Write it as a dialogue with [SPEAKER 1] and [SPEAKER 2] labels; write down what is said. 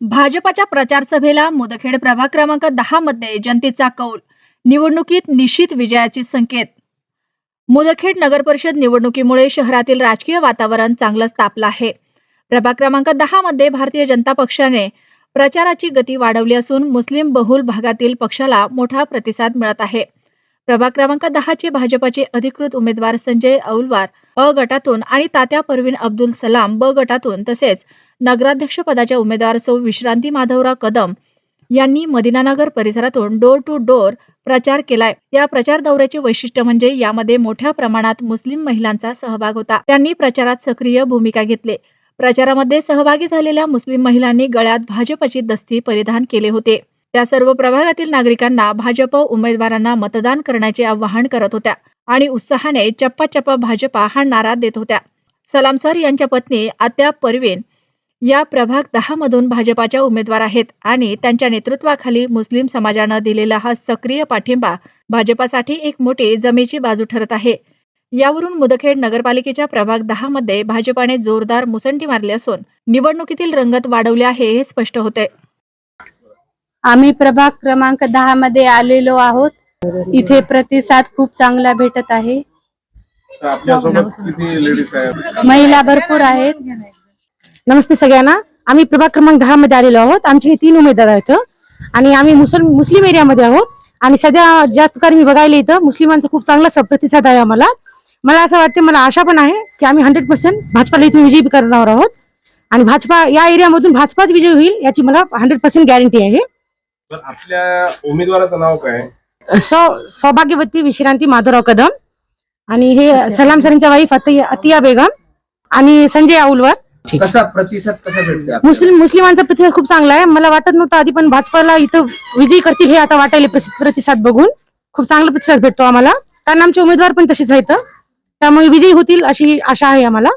[SPEAKER 1] भाजपाच्या प्रचार सभेला मुदखेड प्रभाग क्रमांक दहा मध्ये जनतेचा कौल निवडणुकीत निश्चित विजयाचे संकेत. मुदखेड नगर परिषद निवडणुकीमुळे शहरातील राजकीय वातावरण चांगलंच तापलं आहे. प्रभाग क्रमांक दहा मध्ये भारतीय जनता पक्षाने प्रचाराची गती वाढवली असून मुस्लिम बहुल भागातील पक्षाला मोठा प्रतिसाद मिळत आहे. प्रभाग क्रमांक दहाचे भाजपाचे अधिकृत उमेदवार संजय औलवार अ गटातून आणि तात्या परवीन अब्दुल सलाम ब गटातून तसेच नगराध्यक्षपदाच्या उमेदवार सौ विश्रांती माधवराव कदम यांनी मदिनानगर परिसरातून डोर टू डोर प्रचार केलाय. या प्रचार दौऱ्याचे वैशिष्ट्य म्हणजे यामध्ये मोठ्या प्रमाणात मुस्लिम महिलांचा सहभाग होता. त्यांनी प्रचारात सक्रिय भूमिका घेतली. प्रचारामध्ये सहभागी झालेल्या मुस्लिम महिलांनी गळ्यात भाजपची दस्ती परिधान केले होते. त्या सर्व प्रभागातील नागरिकांना भाजप उमेदवारांना मतदान करण्याचे आवाहन करत होत्या आणि उत्साहाने चप्पा चप्पा भाजपा हा नारा देत होत्या. सलाम सर यांच्या पत्नी आत्या परवीन या प्रभाग दहा मधून भाजपाच्या उमेदवार आहेत आणि त्यांच्या नेतृत्वाखाली मुस्लिम समाजानं दिलेला हा सक्रिय पाठिंबा भाजपासाठी एक मोठी जमेची बाजू ठरत आहे. यावरून मुदखेड नगरपालिकेच्या प्रभाग दहा मध्ये भाजपाने जोरदार मुसंडी मारली असून निवडणुकीतील रंगत वाढवले आहे हे स्पष्ट होते.
[SPEAKER 2] आम्ही प्रभाग क्रमांक दहा मध्ये आलेलो आहोत. इथे प्रतिसाद खूप चांगला भेटत आहे. महिला भरपूर आहेत.
[SPEAKER 3] नमस्ते सगळ्यांना. आम्ही प्रभाग क्रमांक दहा मध्ये आलेलो आहोत. आमचे हे तीन उमेदवार आहेत. आणि आम्ही मुसल मुस्लिम एरियामध्ये आहोत. आणि सध्या ज्या प्रकारे मी बघायला इथं मुस्लिमांचा खूप चांगला प्रतिसाद आहे आम्हाला. मला असं वाटतं मला आशा पण आहे की आम्ही हंड्रेड पर्सेंट भाजपाला इथून विजयी करणार आहोत. आणि भाजपा या एरियामधून भाजपाच विजय होईल याची मला हंड्रेड पर्सेंट गॅरंटी आहे.
[SPEAKER 4] आपल्या उमेदवाराचं नाव काय?
[SPEAKER 3] सौ सौभाग्यवती विश्रांती माधवराव कदम. आणि हे सलाम सरांच्या वाईफ अतिया अतिया बेगम. आणि संजय औलवर
[SPEAKER 5] कसा प्रतिसाद कसा भेटते आपल्याला?
[SPEAKER 3] मुस्लिम मुस्लिमांचा प्रतिसाद खूप चांगला आहे. मला वाटत नव्हतं आधी पण भाजपाला इथं विजयी करतील हे आता वाटायले प्रसि- प्रतिसाद बघून. खूप चांगला प्रतिसाद भेटतो आम्हाला. कारण आमचे उमेदवार पण तसेच आहेत. त्यामुळे विजयी होतील अशी आशा आहे आम्हाला.